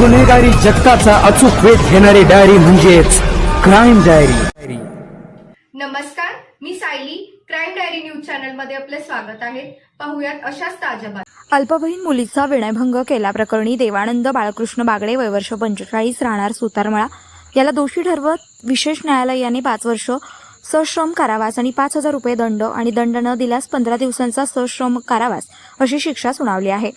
गुन्हेगारी जगताचा अचूक वेध घेणारी डायरी म्हणजेच क्राईम डायरी नमस्कार मी सायली. क्राईम डायरी न्यूज चॅनलमध्ये आपले स्वागत आहे. पाहुयात अशाच ताज्या बातम्या. अल्पवयीन मुलीचा विनयभंग केल्याप्रकरणी देवानंद बाळकृष्ण बागडे वयवर्ष पंचेचाळीस राहणार सुतारमळा. याला दोषी ठरवत विशेष न्यायालयाने पाच वर्ष सश्रम कारावास आणि पाच हजार रुपये दंड आणि दंड न दिल्यास पंधरा दिवसांचा सश्रम कारावास अशी शिक्षा सुनावली आहे.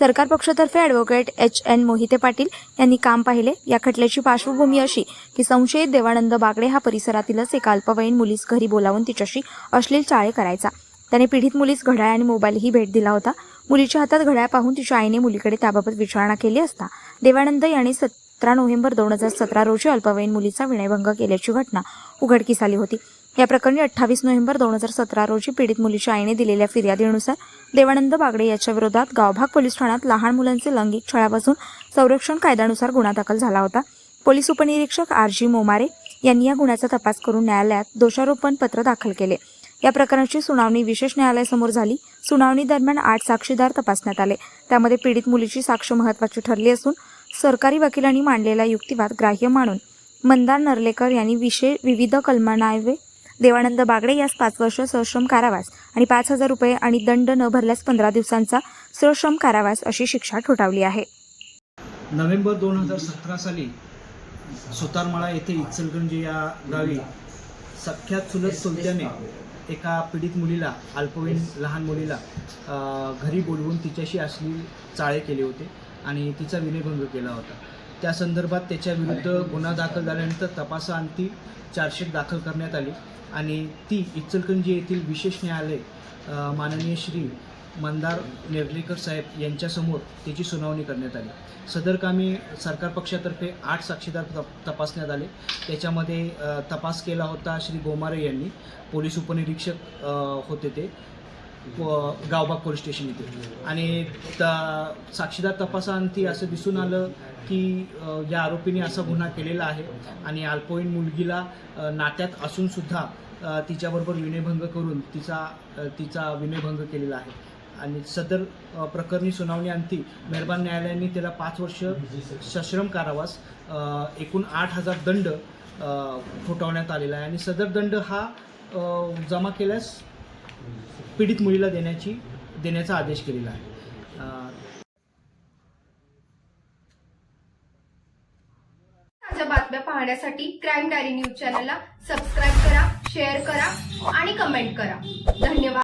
सरकार पक्षातर्फे advocate H N Mohite Patil यांनी काम पाहिले. या खटल्याची पार्श्वभूमी अशी की संशयित देवानंद बागडे हा परिसरातीलच एका अल्पवयीन मुलीस घरी बोलावून तिच्याशी अश्लील चाळे करायचा. त्याने पीडित मुलीस घड्याळ आणि मोबाईलही भेट दिला होता. मुलीच्या हातात घड्याळ पाहून तिच्या आईने मुलीकडे त्याबाबत विचारणा केली असता देवानंद यांनी सतरा नोव्हेंबर दोन हजार सतरा रोजी अल्पवयीन मुलीचा विनयभंग केल्याची घटना उघडकीस आली होती. या प्रकरणी अठ्ठावीस नोव्हेंबर दोन हजार सतरा रोजी पीडित मुलीच्या आईने दिलेल्या फिर्यादीनुसार देवानंद बागडे याच्या विरोधात गावभाग पोलीस ठाण्यात लहान मुलांचे लैंगिक छळापासून संरक्षण कायद्यानुसार गुन्हा दाखल झाला होता. पोलीस उपनिरीक्षक आर जी मोमारे यांनी या गुन्ह्याचा तपास करून न्यायालयात दोषारोपण पत्र दाखल केले. या प्रकरणाची सुनावणी विशेष न्यायालयासमोर झाली. सुनावणी दरम्यान आठ साक्षीदार तपासण्यात आले. त्यामध्ये पीडित मुलीची साक्ष महत्वाची ठरली असून सरकारी वकिलांनी मांडलेला युक्तिवाद ग्राह्य मानून. मंदार नर्लेकर यांनी विशेष विविध कलमान्वये देवानंद बागडे यास पाच वर्ष सश्रम कारावास आणि पाच हजार रुपये आणि दंड न भरल्यास पंधरा दिवसांचा सश्रम कारावास अशी शिक्षा ठोठावली आहे. नोव्हेंबर दोन हजार सतरा साली सुतारमाळा येथे इचलगंज या गावी सख्या चुलत सुलत्याने एका पीडित मुलीला अल्पवयीन लहान मुलीला घरी बोलवून तिच्याशी असली चाळे केले होते आणि तिचा विनयभंग केला होता. त्या संदर्भात त्याच्याविरुद्ध गुन्हा दाखल झाल्यानंतर तपासाअंती चार्जशीट दाखल करण्यात आली. आणि ती इचलकंजी येथील विशेष न्यायालय माननीय श्री मंदार नेर्लेकर साहेब यांच्यासमोर त्याची सुनावणी करण्यात आली. सदर कामी सरकार पक्षातर्फे आठ साक्षीदार तप तपासण्यात आले. त्याच्यामध्ये तपास केला होता श्री गोमारे यांनी. पोलीस उपनिरीक्षक होते ते. गावबाग पोलीस स्टेशन येते आणि त्या साक्षीदार तपासांती असं दिसून आलं की या आरोपीने असा गुन्हा केलेला आहे आणि अल्पवयीन मुलगीला नात्यात असूनसुद्धा तिच्याबरोबर विनयभंग करून तिचा तिचा विनयभंग केलेला आहे. आणि सदर प्रकरणी सुनावणी अंती मेहरबान न्यायालयाने त्याला पाच वर्ष सश्रम कारावास एकूण आठ हजार दंड अ, ठोठावण्यात आलेला आहे. आणि सदर दंड हा जमा केल्यास पीडित मुलीला देण्याची देण्याचा आदेश केलेला आहे. ताज्या बातम्या पाहण्यासाठी क्राईम डायरी न्यूज चॅनलला सबस्क्राईब करा शेअर करा आणि कमेंट करा. धन्यवाद.